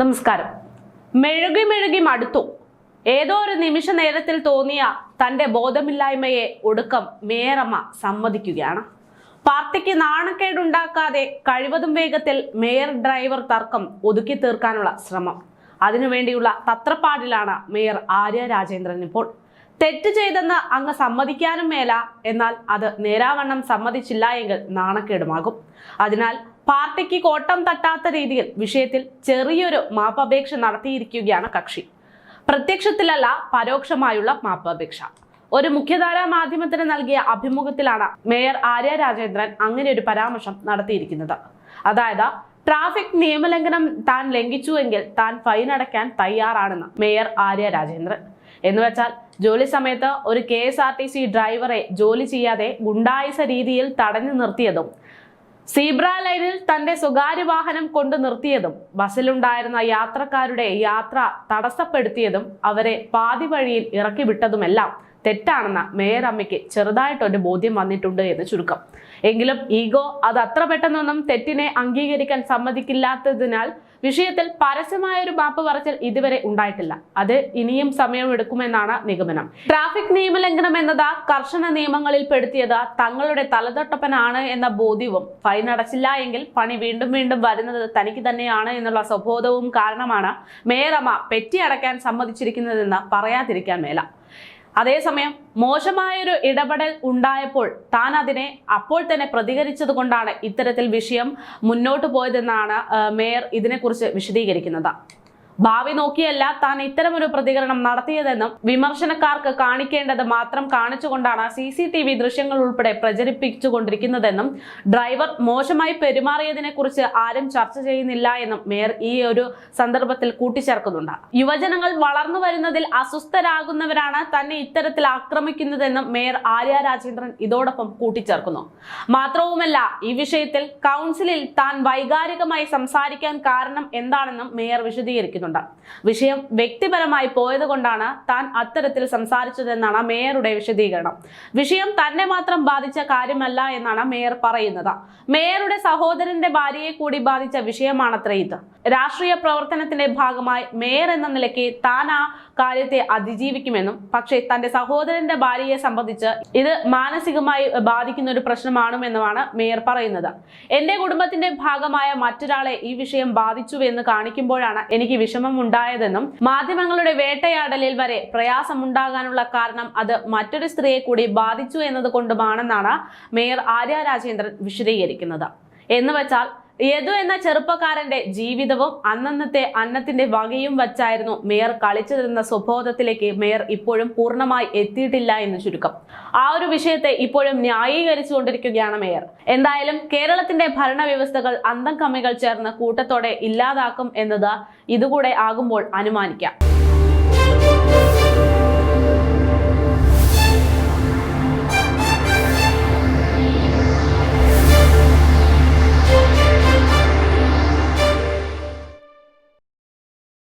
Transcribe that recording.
നമസ്കാരം. മെഴുകി മെഴുകി മടുത്തു. ഏതോ ഒരു നിമിഷ നേരത്തിൽ തോന്നിയ തന്റെ ബോധമില്ലായ്മയെ ഒടുക്കം മേയറമ്മ സമ്മതിക്കുകയാണ്. പാർട്ടിക്ക് നാണക്കേടുണ്ടാക്കാതെ കഴിവതും വേഗത്തിൽ മേയർ ഡ്രൈവർ തർക്കം ഒതുക്കി തീർക്കാനുള്ള ശ്രമം. അതിനുവേണ്ടിയുള്ള തത്രപ്പാടിലാണ് മേയർ ആര്യ രാജേന്ദ്രൻ ഇപ്പോൾ. തെറ്റ് ചെയ്തെന്ന് അങ്ങ് സമ്മതിക്കാനും മേല എന്നാൽ അത് നേരാവണ്ണം സമ്മതിച്ചില്ല എങ്കിൽ നാണക്കേടുമാകും. അതിനാൽ പാർട്ടിക്ക് കോട്ടം തട്ടാത്ത രീതിയിൽ വിഷയത്തിൽ ചെറിയൊരു മാപ്പപേക്ഷ നടത്തിയിരിക്കുകയാണ് കക്ഷി. പ്രത്യക്ഷത്തിലല്ല പരോക്ഷമായുള്ള മാപ്പപേക്ഷ. ഒരു മുഖ്യധാരാ മാധ്യമത്തിന് നൽകിയ അഭിമുഖത്തിലാണ് മേയർ ആര്യ രാജേന്ദ്രൻ അങ്ങനെ ഒരു പരാമർശം നടത്തിയിരിക്കുന്നത്. അതായത് ട്രാഫിക് നിയമലംഘനം താൻ ലംഘിച്ചുവെങ്കിൽ താൻ ഫൈൻ അടയ്ക്കാൻ തയ്യാറാണെന്ന് മേയർ ആര്യ രാജേന്ദ്രൻ. എന്ന് വെച്ചാൽ ജോലി സമയത്ത് ഒരു K S R T C ഡ്രൈവറെ ജോലി ചെയ്യാതെ ഗുണ്ടായിസ രീതിയിൽ തടഞ്ഞു നിർത്തിയതും സീബ്ര ലൈനിൽ തന്റെ സ്വകാര്യ വാഹനം കൊണ്ടു നിർത്തിയതും ബസ്സിലുണ്ടായിരുന്ന യാത്രക്കാരുടെ യാത്ര തടസ്സപ്പെടുത്തിയതും അവരെ പാതി വഴിയിൽ ഇറക്കി വിട്ടതുമെല്ലാം തെറ്റാണെന്ന് മേയർ അമ്മയ്ക്ക് ചെറുതായിട്ടൊരു ബോധ്യം വന്നിട്ടുണ്ട് എന്ന് ചുരുക്കം. എങ്കിലും ഈഗോ അത് അത്ര പെട്ടെന്നൊന്നും തെറ്റിനെ അംഗീകരിക്കാൻ സമ്മതിക്കില്ലാത്തതിനാൽ വിഷയത്തിൽ പരസ്യമായ ഒരു മാപ്പ് പറച്ചിൽ ഇതുവരെ ഉണ്ടായിട്ടില്ല. അത് ഇനിയും സമയമെടുക്കുമെന്നാണ് നിഗമനം. ട്രാഫിക് നിയമലംഘനം എന്നത് കർശന നിയമങ്ങളിൽ പെടുത്തിയത് തങ്ങളുടെ തലതൊട്ടപ്പനാണ് എന്ന ബോധ്യവും ഫൈൻ അടച്ചില്ല എങ്കിൽ പണി വീണ്ടും വീണ്ടും വരുന്നത് തനിക്ക് തന്നെയാണ് എന്നുള്ള സ്വബോധവും കാരണമാണ് മേയറമ്മ പെറ്റി അടയ്ക്കാൻ സമ്മതിച്ചിരിക്കുന്നതെന്ന് പറയാതിരിക്കാൻ മേല. അതേസമയം മോശമായൊരു ഇടപെടൽ ഉണ്ടായപ്പോൾ താൻ അതിനെ അപ്പോൾ തന്നെ പ്രതികരിച്ചത് കൊണ്ടാണ് ഇത്തരത്തിൽ വിഷയം മുന്നോട്ട് പോയതെന്നാണ് മേയർ ഇതിനെക്കുറിച്ച് വിശദീകരിക്കുന്നത്. ഭാവി നോക്കിയല്ല താൻ ഇത്തരമൊരു പ്രതികരണം നടത്തിയതെന്നും വിമർശനക്കാർക്ക് കാണിക്കേണ്ടത് മാത്രം കാണിച്ചുകൊണ്ടാണ് സി സി ടി വി ദൃശ്യങ്ങൾ ഉൾപ്പെടെ പ്രചരിപ്പിച്ചുകൊണ്ടിരിക്കുന്നതെന്നും ഡ്രൈവർ മോശമായി പെരുമാറിയതിനെ കുറിച്ച് ആരും ചർച്ച ചെയ്യുന്നില്ല എന്നും മേയർ ഈ ഒരു സന്ദർഭത്തിൽ കൂട്ടിച്ചേർക്കുന്നുണ്ട്. യുവജനങ്ങൾ വളർന്നു വരുന്നതിൽ അസ്വസ്ഥരാകുന്നവരാണ് തന്നെ ഇത്തരത്തിൽ ആക്രമിക്കുന്നതെന്നും മേയർ ആര്യ രാജേന്ദ്രൻ ഇതോടൊപ്പം കൂട്ടിച്ചേർക്കുന്നു. മാത്രവുമല്ല ഈ വിഷയത്തിൽ കൗൺസിലിൽ താൻ വൈകാരികമായി സംസാരിക്കാൻ കാരണം എന്താണെന്നും മേയർ വിശദീകരിക്കുന്നുണ്ട് വിഷയം വ്യക്തിപരമായി പോയത് കൊണ്ടാണ് താൻ അത്തരത്തിൽ സംസാരിച്ചതെന്നാണ് മേയറുടെ വിശദീകരണം. വിഷയം തന്നെ മാത്രം ബാധിച്ച കാര്യമല്ല എന്നാണ് മേയർ പറയുന്നത്. മേയറുടെ സഹോദരന്റെ ഭാര്യയെ കൂടി ബാധിച്ച വിഷയമാണത്രേ ഇത്. രാഷ്ട്രീയ പ്രവർത്തനത്തിന്റെ ഭാഗമായി മേയർ എന്ന നിലയ്ക്ക് താൻ ആ കാര്യത്തെ അതിജീവിക്കുമെന്നും പക്ഷേ തന്റെ സഹോദരന്റെ ഭാര്യയെ സംബന്ധിച്ച് ഇത് മാനസികമായി ബാധിക്കുന്ന ഒരു പ്രശ്നമാണെന്നുമാണ് മേയർ പറയുന്നത്. എന്റെ കുടുംബത്തിന്റെ ഭാഗമായ മറ്റൊരാളെ ഈ വിഷയം ബാധിച്ചു എന്ന് കാണിക്കുമ്പോഴാണ് എനിക്ക് വിഷമം ഉണ്ടായതെന്നും മാധ്യമങ്ങളുടെ വേട്ടയാടലിൽ വരെ പ്രയാസമുണ്ടാകാനുള്ള കാരണം അത് മറ്റൊരു സ്ത്രീയെ കൂടി ബാധിച്ചു എന്നതുകൊണ്ടുമാണെന്നാണ് മേയർ ആര്യ രാജേന്ദ്രൻ വിശദീകരിക്കുന്നത്. എന്ന് വെച്ചാൽ യദു എന്ന ചെറുപ്പക്കാരന്റെ ജീവിതവും അന്നന്നത്തെ അന്നത്തിന്റെ വകയും വച്ചായിരുന്നു മേയർ കളിച്ചതെന്ന സ്വബോധത്തിലേക്ക് മേയർ ഇപ്പോഴും പൂർണമായി എത്തിയിട്ടില്ല എന്ന് ചുരുക്കം. ആ ഒരു വിഷയത്തെ ഇപ്പോഴും ന്യായീകരിച്ചുകൊണ്ടിരിക്കുകയാണ് മേയർ. എന്തായാലും കേരളത്തിന്റെ ഭരണവ്യവസ്ഥകൾ അന്തം കമ്മികൾ ചേർന്ന് കൂട്ടത്തോടെ ഇല്ലാതാക്കും എന്നത് ഇതുകൂടെ ആകുമ്പോൾ അനുമാനിക്കാം.